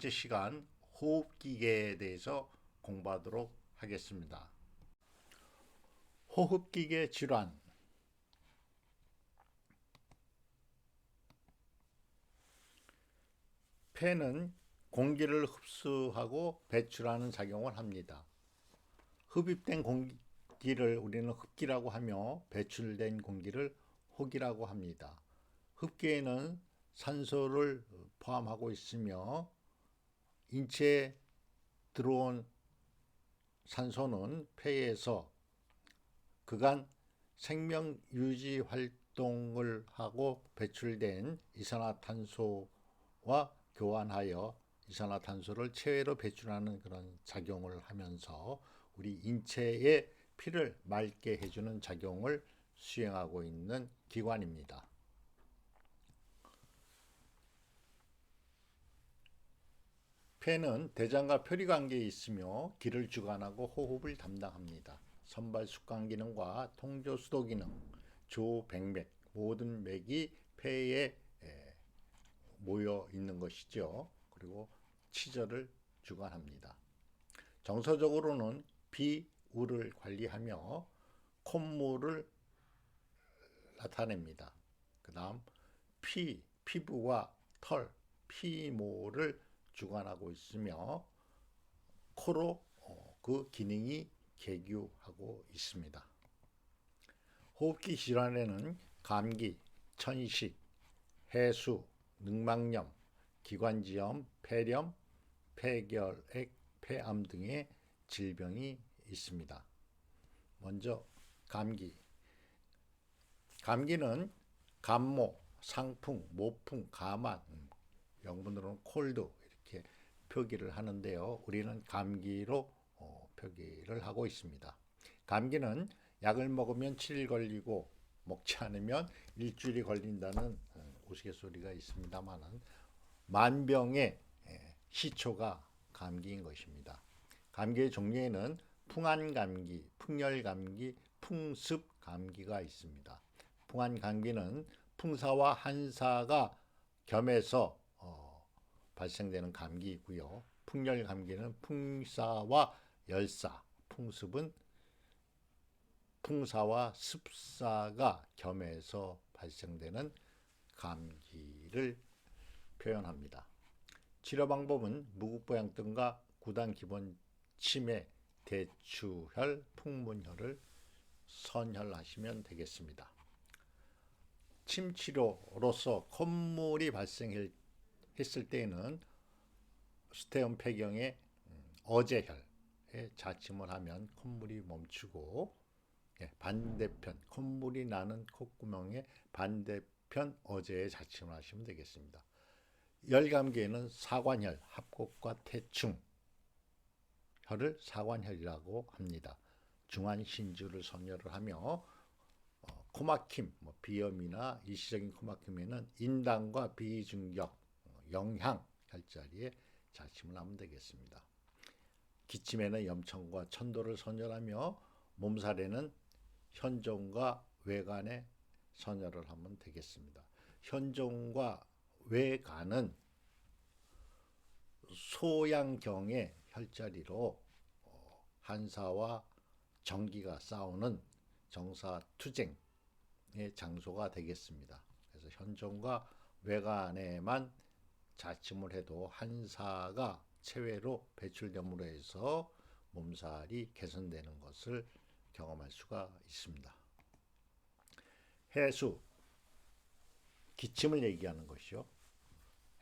번째 시간 호흡기계에 대해서 공부하도록 하겠습니다. 호흡기계 질환. 폐는 공기를 흡수하고 배출하는 작용을 합니다. 흡입된 공기를 우리는 흡기라고 하며 배출된 공기를 혹이라고 합니다. 흡기에는 산소를 포함하고 있으며 인체에 들어온 산소는 폐에서 그간 생명 유지 활동을 하고 배출된 이산화탄소와 교환하여 이산화탄소를 체외로 배출하는 그런 작용을 하면서 우리 인체의 피를 맑게 해주는 작용을 수행하고 있는 기관입니다. 폐는 대장과 표리 관계에 있으며 기를 주관하고 호흡을 담당합니다. 선발 숙관 기능과 통조 수도 기능, 조 백맥 모든 맥이 폐에 에, 모여 있는 것이죠. 그리고 치절을 주관합니다. 정서적으로는 비우를 관리하며 콧물을 나타냅니다. 그 다음 피, 피부와 털, 피모를 주관하고 있으며 코로 어, 그 기능이 개규하고 있습니다. 호흡기 질환에는 감기, 천식, 해수, 늑막염, 기관지염, 폐렴, 폐결핵, 폐암 등의 질병이 있습니다. 먼저 감기. 감기는 감모, 상풍, 모풍, 가만, 영문으로는 콜드 표기를 하는데요. 우리는 감기로 어, 표기를 하고 있습니다. 감기는 약을 먹으면 7일 걸리고 먹지 않으면 일주일이 걸린다는 어, 우스갯소리가 있습니다만은 만병의 예, 시초가 감기인 것입니다. 감기의 종류에는 풍한 감기, 풍열 감기, 풍습 감기가 있습니다. 풍한 감기는 풍사와 한사가 겸해서 어, 발생되는 감기이고요. 풍열 감기는 풍사와 열사, 풍습은 풍사와 습사가 겸해서 발생되는 감기를 표현합니다. 치료 방법은 무국보양 등과 구단 기본 치매, 대추혈, 풍문혈을 선혈하시면 되겠습니다. 침치료로서 콧물이 발생 했을 때에는 스테온 폐경의 어제혈에 자침을 하면 콧물이 멈추고 예, 반대편 콧물이 나는 콧구멍의 반대편 어제에 자침을 하시면 되겠습니다. 열감기에는 사관혈, 합곡과 태충 혈을 사관혈이라고 합니다. 중환신주를 선혈을 하며 어, 코막힘, 뭐 비염이나 일시적인 코막힘에는 인당과 비중격, 어, 영향 혈자리에 자침을 하면 되겠습니다. 기침에는 염청과 천도를 선혈하며 몸살에는 현종과 외관에 선혈을 하면 되겠습니다. 현종과 외관은 소양경의 혈자리로 어, 한사와 정기가 싸우는 정사 투쟁의 장소가 되겠습니다. 그래서 현종과 외관에만 자침을 해도 한사가 체외로 배출됨으로 해서 몸살이 개선되는 것을 경험할 수가 있습니다. 해수 기침을 얘기하는 것이요.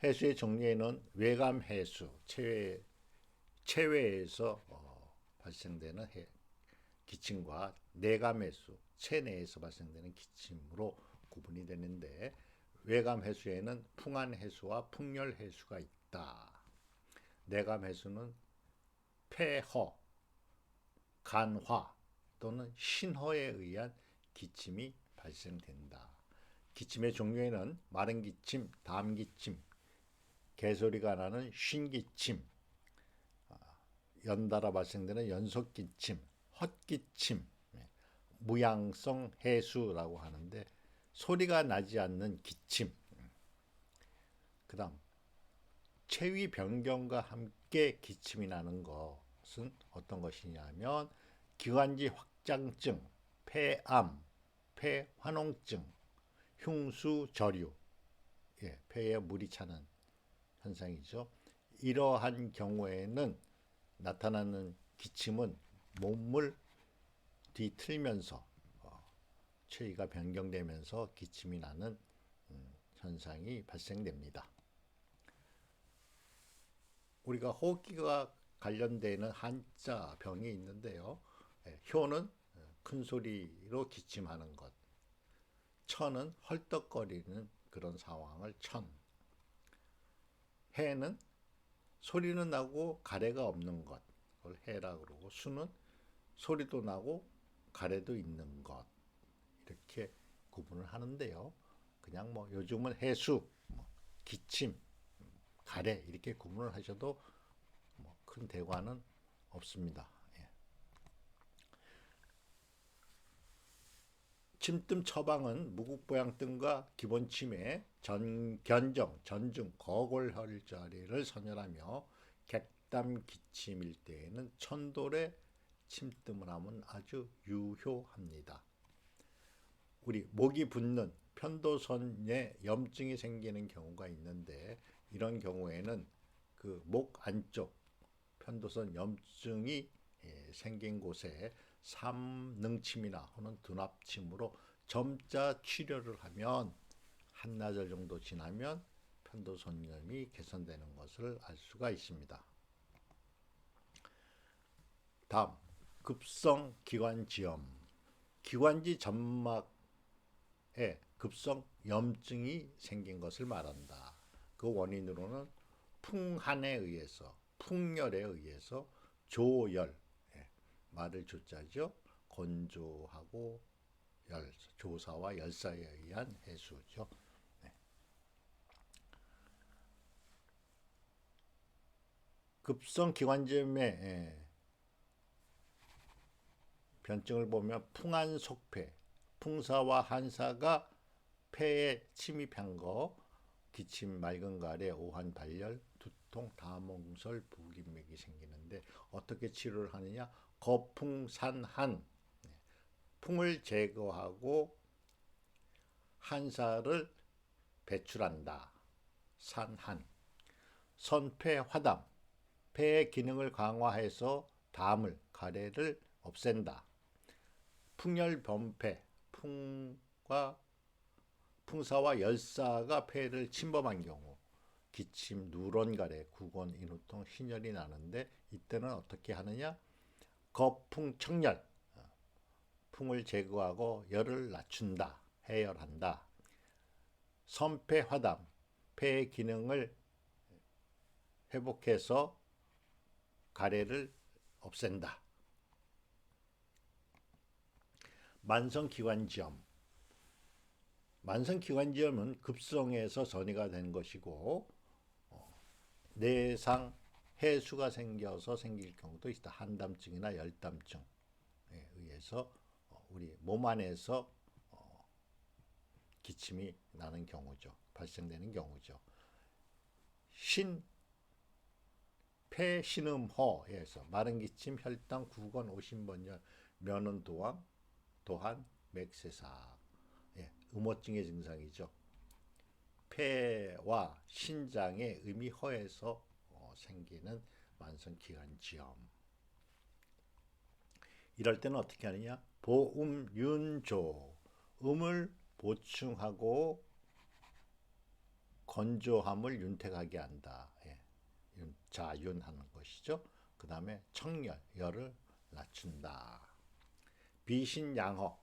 해수의 종류에는 외감 해수, 체외 체외에서 어, 발생되는 해, 기침과 내감 해수, 체내에서 발생되는 기침으로 구분이 되는데 외감 해수에는 풍한 해수와 풍열 해수가 있다. 내감 해수는 폐허, 간화 또는 신허에 의한 기침이 발생된다. 기침의 종류에는 마른 기침, 담 기침, 개소리가 나는 쉰 기침, 아, 연달아 발생되는 연속 기침, 헛기침, 예, 무양성 해수라고 하는데 소리가 나지 않는 기침. 그 다음 체위 변경과 함께 기침이 나는 것은 어떤 것이냐면 기관지 확장증, 폐암, 폐환홍증, 흉수 저류, 예, 폐에 물이 차는 현상이죠. 이러한 경우에는 나타나는 기침은 몸을 뒤틀면서 어, 체위가 변경되면서 기침이 나는 음, 현상이 발생됩니다. 우리가 호흡기가 관련되는 한자 병이 있는데요. 예, 효는 큰 소리로 기침하는 것, 천은 헐떡거리는 그런 상황을 천, 해는 소리는 나고 가래가 없는 것, 그걸 해라 그러고 수는 소리도 나고 가래도 있는 것 이렇게 구분을 하는데요. 그냥 뭐 요즘은 해수, 뭐 기침, 가래 이렇게 구분을 하셔도 뭐 큰 대과는 없습니다. 예. 침뜸 처방은 무국보양 등과 기본 치매, 전, 견정, 전중, 거골혈 자리를 선열하며 객담 기침일 때에는 천돌의 침뜸을 하면 아주 유효합니다. 우리 목이 붓는 편도선에 염증이 생기는 경우가 있는데 이런 경우에는 그 목 안쪽 편도선 염증이 예, 생긴 곳에 삼능침이나 혹은 두납침으로 점자 치료를 하면 한나절 정도 지나면 편도선염이 개선되는 것을 알 수가 있습니다. 다음 급성 기관지염 기관지 점막 에 급성 염증이 생긴 것을 말한다. 그 원인으로는 풍한에 의해서 풍열에 의해서 조열 예, 말을 조자죠. 건조하고 열 조사와 열사에 의한 해수죠. 네. 급성 기관지염의 예, 변증을 보면 풍한 속폐, 풍사와 한사가 폐에 침입한 거, 기침, 맑은 가래, 오한 발열, 두통, 다몽설, 부기맥이 생기는데 어떻게 치료를 하느냐? 거풍산한 풍을 제거하고 한사를 배출한다. 산한 선폐 화담 폐의 기능을 강화해서 담을 가래를 없앤다. 풍열 변폐 풍과 풍사와 열사가 폐를 침범한 경우 기침, 누런 가래, 구건, 인후통, 신열이 나는데 이때는 어떻게 하느냐? 거풍 청열 풍을 제거하고 열을 낮춘다. 해열한다. 선폐 화담 폐의 기능을 회복해서 가래를 없앤다. 만성기관지염 만성기관지염은 급성에서 전이가 된 것이고 어, 내상 해수가 생겨서 생길 경우도 있다. 한담증이나 열담증에 의해서 어, 우리 몸 안에서 어, 기침이 나는 경우죠. 발생되는 경우죠. 신 폐신음호에서 마른 기침, 혈당, 구건, 오신번열, 면은 도항, 또한 맥세사, 예, 음호증의 증상이죠. 폐와 신장의 음이 허해서 어, 생기는 만성기관지염. 이럴 때는 어떻게 하느냐? 보음윤조, 음을 보충하고 건조함을 윤택하게 한다. 예. 자윤하는 것이죠. 그 다음에 청열, 열을 낮춘다. 비신양허.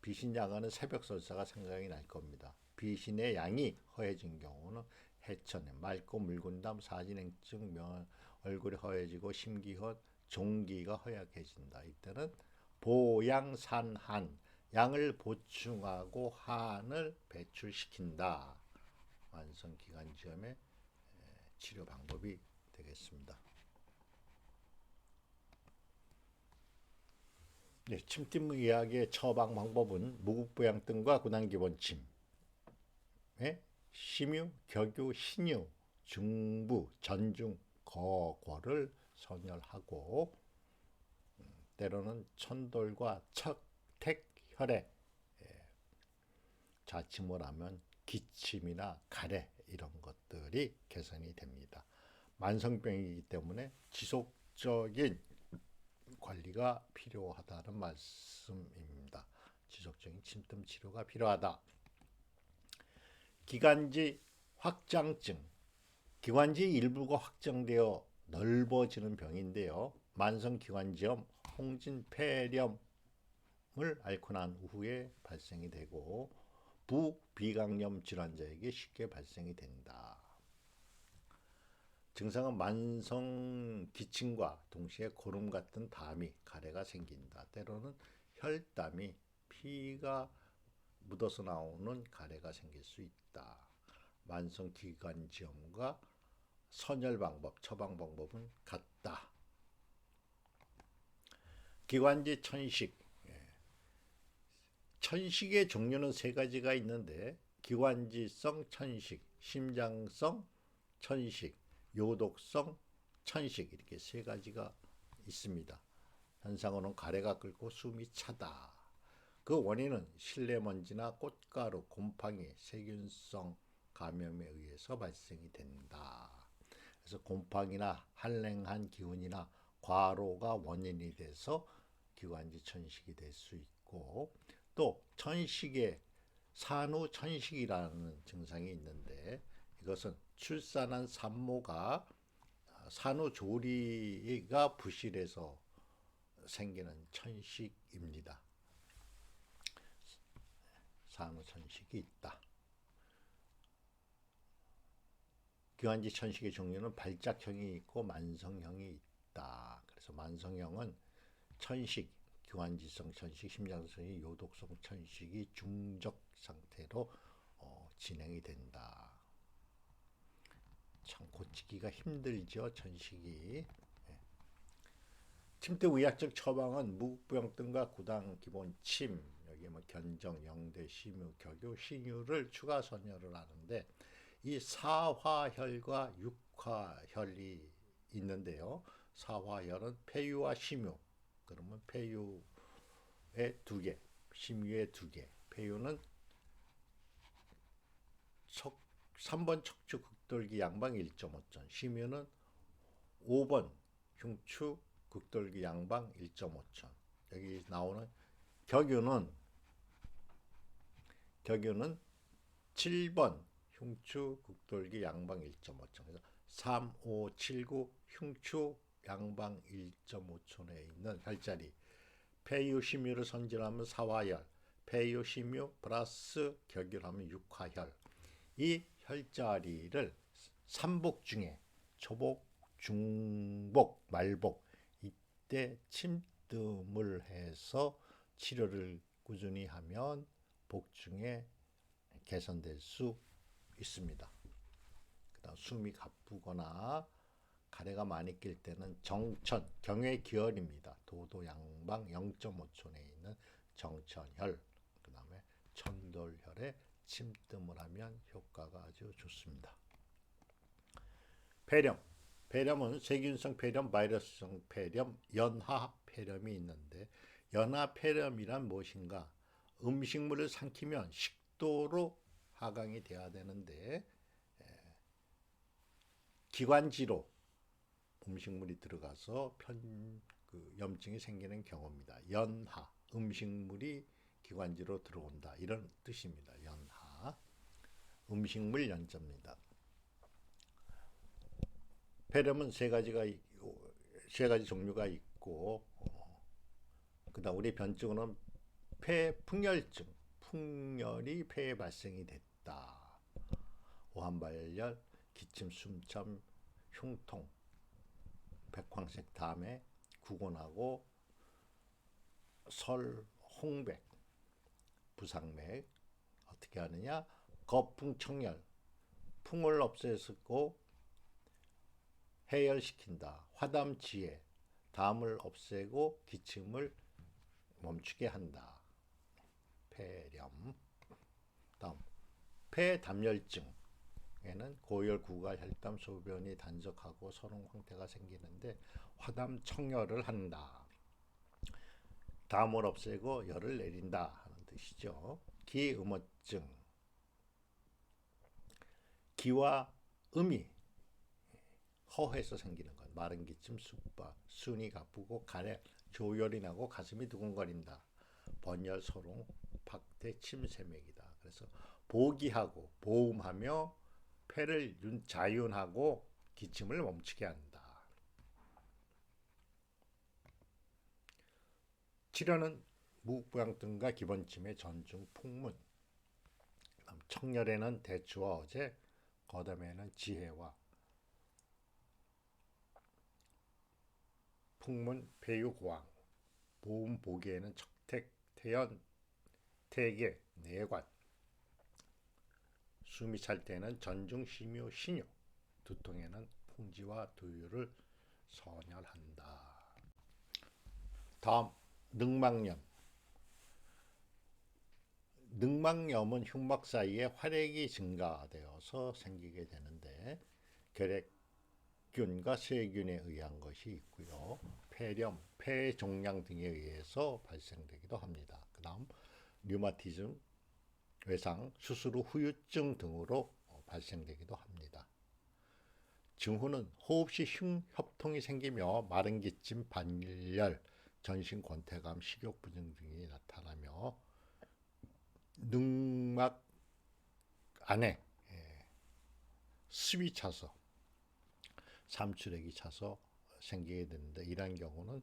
비신양허는 새벽설사가 생각이 날 겁니다. 비신의 양이 허해진 경우는 해천에 맑고 묽은 담 사진행증 면 얼굴이 허해지고 심기허 종기가 허약해진다. 이때는 보양산한 양을 보충하고 한을 배출시킨다. 만성기관지염의 치료 방법이 되겠습니다. 네, 침팀 의학의 처방 방법은 무국부양 등과 구당기본침, 예? 심유, 격유, 신유, 중부, 전중, 거골을 선열하고 음, 때로는 천돌과 척, 택, 혈액 예, 자침을 하면 기침이나 가래 이런 것들이 개선이 됩니다. 만성병이기 때문에 지속적인 관리가 필요하다는 말씀입니다. 지속적인 침뜸 치료가 필요하다. 기관지 확장증. 기관지 일부가 확장되어 넓어지는 병인데요. 만성 기관지염, 홍진 폐렴을 앓고 난 후에 발생이 되고 부비강염 질환자에게 쉽게 발생이 된다. 증상은 만성 기침과 동시에 고름 같은 담이 가래가 생긴다. 때로는 혈담이 피가 묻어서 나오는 가래가 생길 수 있다. 만성 기관지염과 선열 방법, 처방 방법은 같다. 기관지 천식. 예. 천식의 종류는 세 가지가 있는데 기관지성 천식, 심장성 천식, 요독성 천식 이렇게 세 가지가 있습니다. 현상으로는 가래가 끓고 숨이 차다. 그 원인은 실내 먼지나 꽃가루, 곰팡이, 세균성 감염에 의해서 발생이 된다. 그래서 곰팡이나 한랭한 기운이나 과로가 원인이 돼서 기관지 천식이 될 수 있고 또 천식의 산후 천식이라는 증상이 있는데 이것은 출산한 산모가 산후조리가 부실해서 생기는 천식입니다. 산후천식이 있다. 기관지 천식의 종류는 발작형이 있고 만성형이 있다. 그래서 만성형은 천식, 기관지성 천식, 심장성이 요독성 천식이 중적 상태로 어, 진행이 된다. 참 고치기가 힘들죠 천식이. 예. 침대 의학적 처방은 무국부양 등과 구당 기본 침 여기 뭐 견정, 영대, 심유, 격유, 신유를 추가 선열을 하는데 이 사화혈과 육화혈이 있는데요. 사화혈은 폐유와 심유. 그러면 폐유의 두 개, 심유의 두 개. 폐유는 척, 3번 척추 극돌기 양방 1.5천, 심유는 5번 흉추 극돌기 양방 1.5천. 여기 나오는 격유는 격유는 7번 흉추 극돌기 양방 1.5천. 그래서 3, 5, 7, 9 흉추 양방 1.5촌에 있는 혈자리 폐유 심유를 선진하면 사화혈, 폐유 심유 플러스 격유하면 육화혈. 이 혈자리를 삼복 중에 초복, 중복, 말복 이때 침뜸을 해서 치료를 꾸준히 하면 복중에 개선될 수 있습니다. 그다음 숨이 가쁘거나 가래가 많이 낄 때는 정천, 경의 기혈입니다. 도도 양방 0.5촌에 있는 정천혈, 그 다음에 천돌혈에 침뜸을 하면 효과가 아주 좋습니다. 폐렴, 폐렴은 세균성 폐렴, 바이러스성 폐렴, 연하 폐렴이 있는데 연하 폐렴이란 무엇인가? 음식물을 삼키면 식도로 하강이 돼야 되는데 기관지로 음식물이 들어가서 편, 그 염증이 생기는 경우입니다. 연하, 음식물이 기관지로 들어온다. 이런 뜻입니다. 연하. 음식물 연자입니다. 폐렴은 세 가지가 세 가지 종류가 있고 그다음 우리 변증은 폐풍열증, 풍열이 폐에 발생이 됐다. 오한발열, 기침, 숨참, 흉통, 백황색 다음에 구곤하고 설, 홍백, 부상맥 어떻게 하느냐? 거풍 청열, 풍을 없애고 해열시킨다. 화담 지혜, 담을 없애고 기침을 멈추게 한다. 폐렴. 다음 폐담열증 에는 고열, 구갈, 혈담, 소변이 단적하고 서른 황태가 생기는데 화담 청열을 한다. 담을 없애고 열을 내린다 하는 뜻이죠. 기음어증. 기와 음이 허해서 생기는 것. 마른 기침, 쑥바, 순이 가쁘고 간에 조열이 나고 가슴이 두근거린다. 번열, 소롱, 박태, 침샘맥이다. 그래서 보기하고 보음하며 폐를 윤, 자윤하고 기침을 멈추게 한다. 치료는 무부양 등과 기본침의 전중 풍문. 청열에는 대추와 어제, 거담에는 지혜와 풍문 배유고왕, 보음 보기에는 척택, 태연, 태계, 내관, 숨이 찰 때는 전중, 심유, 신유, 두통에는 풍지와 두유를 선열한다. 다음 늑막염. 늑막염은 흉막 사이에 활액이 증가되어서 생기게 되는데 결핵균과 세균에 의한 것이 있고요. 폐렴, 폐종양 등에 의해서 발생되기도 합니다. 그 다음 류마티즘, 외상, 수술 후 후유증 등으로 발생되기도 합니다. 증후는 호흡시 흉협통이 생기며 마른 기침, 반열, 전신 권태감, 식욕 부정 등이 나타나며 늑막 안에 예, 습이 차서 삼출액이 차서 생기게 되는데 이러한 경우는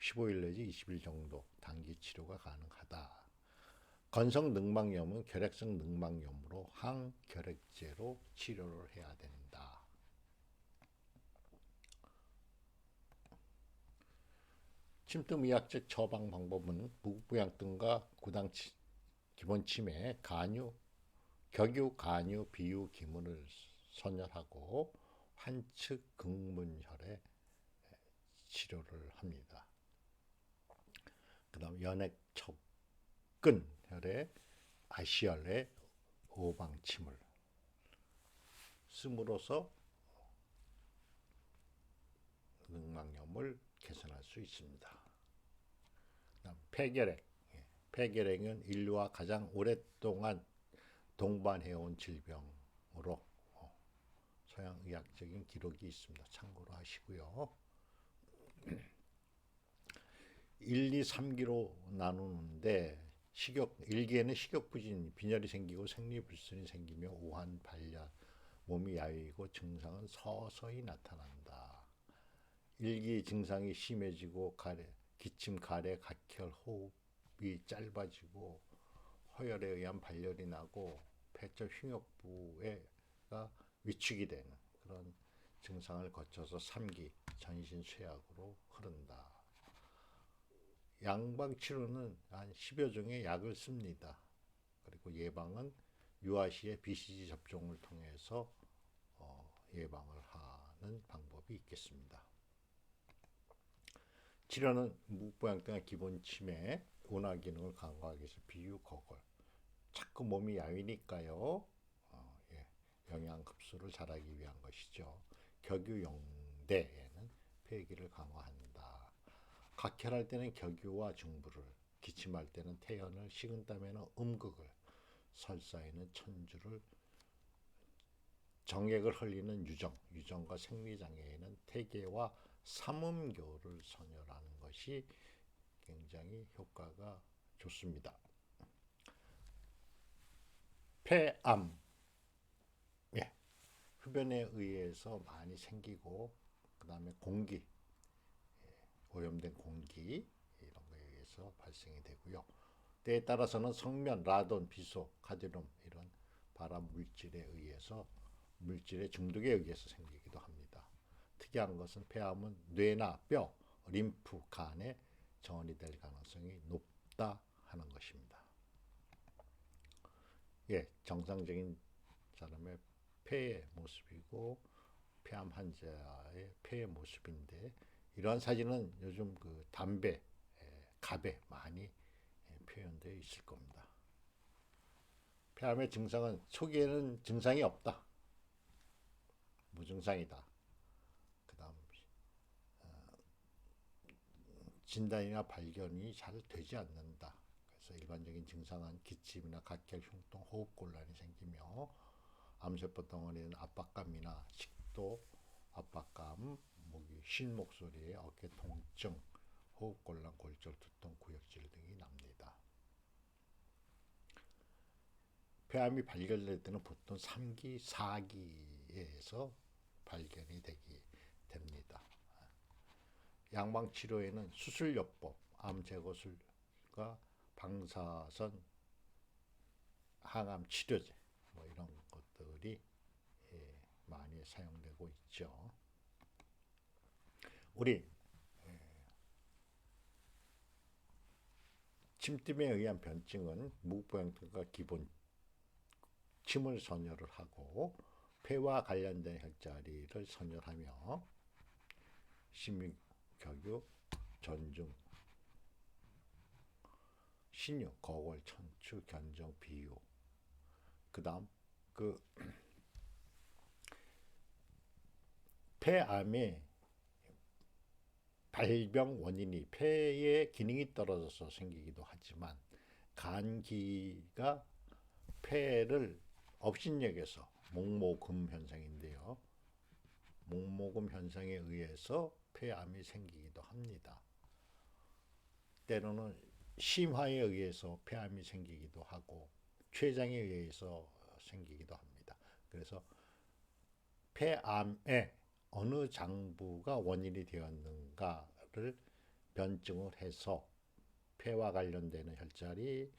15일 내지 20일 정도 단기 치료가 가능하다. 건성 늑막염은 결핵성 늑막염으로 항결핵제로 치료를 해야 된다. 침뜸의학적 처방 방법은 무부양 등과 구당 기본 치매, 간유, 격유, 간유, 비유, 기문을 선열하고 환측 극문혈에 치료를 합니다. 그다음 연액 척근 혈에 아시열에 오방침을 씀으로써 늑막염을 개선할 수 있습니다. 폐결핵. 예, 폐결핵은 인류와 가장 오랫동안 동반해온 질병으로 어, 서양 의학적인 기록이 있습니다. 참고로 하시고요. 1, 2, 3기로 나누는데 식욕 1기에는 식욕 부진, 빈혈이 생기고 생리불순이 생기며 오한, 발열, 몸이 야위고 증상은 서서히 나타난다. 1기 증상이 심해지고 가래, 기침, 가래, 각혈, 호흡 이 짧아지고 허열에 의한 발열이 나고 폐처 흉역부가 위축이 되는 그런 증상을 거쳐서 3기 전신 쇠약으로 흐른다. 양방 치료는 한 10여 종의 약을 씁니다. 그리고 예방은 유아 시에 BCG 접종을 통해서 어, 예방을 하는 방법이 있겠습니다. 치료는 묵부양등의 기본 치매, 운하 기능을 강화하기 위해서 비유, 거걸. 자꾸 몸이 야위니까요. 어, 예, 영양 흡수를 잘하기 위한 것이죠. 격유용대에는 폐기를 강화한다. 각혈할 때는 격유와 중부를, 기침할 때는 태연을, 식은 땀에는 음극을, 설사에는 천주를, 정액을 흘리는 유정, 유정과 생리장애에는 태계와 삼음교를 선열하는 것이 굉장히 효과가 좋습니다. 폐암, 예, 흡연에 의해서 많이 생기고 그 다음에 공기, 오염된 공기 이런 의해서 발생이 되고요. 때에 따라서는 성면, 라돈, 비소, 카드뮴 이런 발암 물질에 의해서 물질의 중독에 의해서 생기기도 합니다. 특이한 것은 폐암은 뇌나 뼈, 림프, 간에 전이 될 가능성이 높다 하는 것입니다. 예, 정상적인 사람의 폐의 모습이고 폐암 환자의 폐의 모습인데 이러한 사진은 요즘 그 담배, 에, 갑에 많이 예, 표현되어 있을 겁니다. 폐암의 증상은 초기에는 증상이 없다. 무증상이다. 그다음 어, 진단이나 발견이 잘 되지 않는다. 그래서 일반적인 증상은 기침이나 각혈, 흉통, 호흡곤란이 생기며 암세포 덩어리는 압박감이나 식도 압박감, 목이 쉰 목소리에 어깨 통증, 호흡곤란, 골절, 두통, 구역질 등이 납니다. 폐암이 발견될 때는 보통 3기, 4기에서 발견이 되기 됩니다. 양방 치료에는 수술요법, 암 제거술과 방사선 항암 치료제 뭐 이런 것들이 예, 많이 사용되고 있죠. 우리 예, 침팀에 의한 변증은 무부양통과 기본 침을 선열을 하고 폐와 관련된 혈자리를 선열하며 심유, 격유, 전중, 신유, 거월, 천추, 견정, 비유. 그 다음 그 폐암의 발병 원인이 폐의 기능이 떨어져서 생기기도 하지만 간기가 폐를 업신여겨서 목모금 현상인데요. 목모금 현상에 의해서 폐암이 생기기도 합니다. 때로는 심화에 의해서 폐암이 생기기도 하고 췌장에 의해서 생기기도 합니다. 그래서 폐암의 어느 장부가 원인이 되었는가를 변증을 해서 폐와 관련되는 혈자리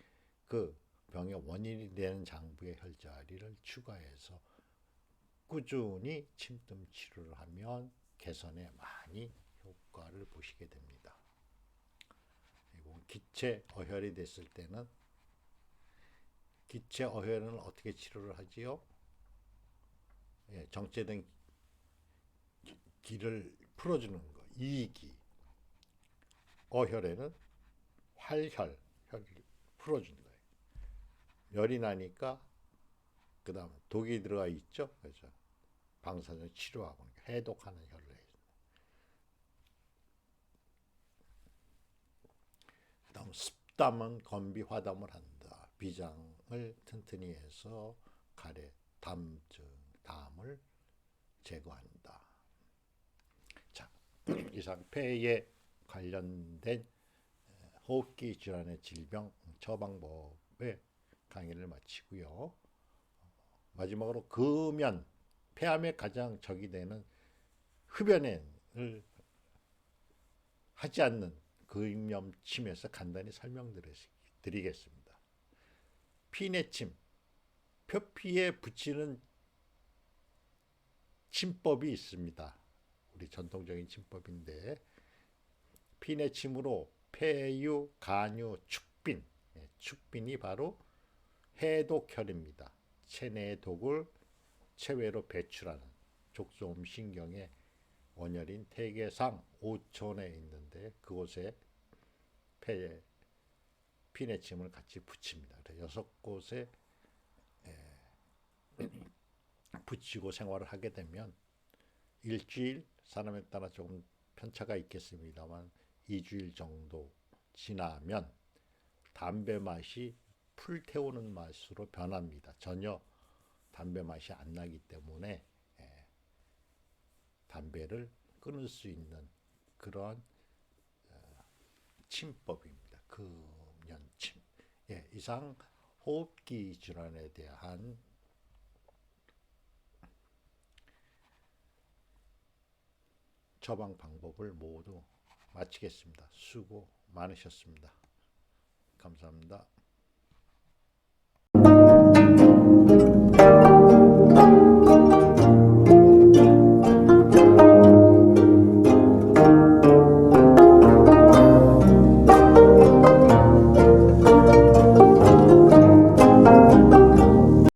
그 병의 원인이 되는 장부의 혈자리를 추가해서 꾸준히 침뜸 치료를 하면 개선에 많이 효과를 보시게 됩니다. 기체 어혈이 됐을 때는 기체 어혈은 어떻게 치료를 하지요? 예, 정체된 기- 기를 풀어주는 거, 이기. 어혈에는 활혈, 혈을 풀어주는 거예요. 열이 나니까 그 다음 독이 들어가 있죠. 그래서 방사선 치료하고 해독하는 혈을 해요. 그다음 습담은 건비 화담을 한다. 비장을 튼튼히 해서 가래 담증 담을 제거한다. 자, 이상 폐에 관련된 호흡기 질환의 질병 처방법의 강의를 마치고요. 마지막으로 금연 폐암에 가장 적이 되는 흡연을 하지 않는 금염침에서 간단히 설명드리겠습니다. 피내침 표피에 붙이는 침법이 있습니다. 우리 전통적인 침법인데 피내침으로 폐유, 간유, 축빈, 예, 축빈이 바로 해독혈입니다. 체내의 독을 체외로 배출하는 족소음 신경의 원혈인 태계상 5촌에 있는데 그곳에 폐에 피내침을 같이 붙입니다. 여섯 곳에 에, 붙이고 생활을 하게 되면 일주일 사람에 따라 조금 편차가 있겠습니다만 2주일 정도 지나면 담배 맛이 풀 태우는 맛으로 변합니다. 전혀 담배 맛이 안 나기 때문에 예, 담배를 끊을 수 있는 그러한 어, 침법입니다. 금연침. 예, 이상 호흡기 질환에 대한 처방 방법을 모두 마치겠습니다. 수고 많으셨습니다. 감사합니다.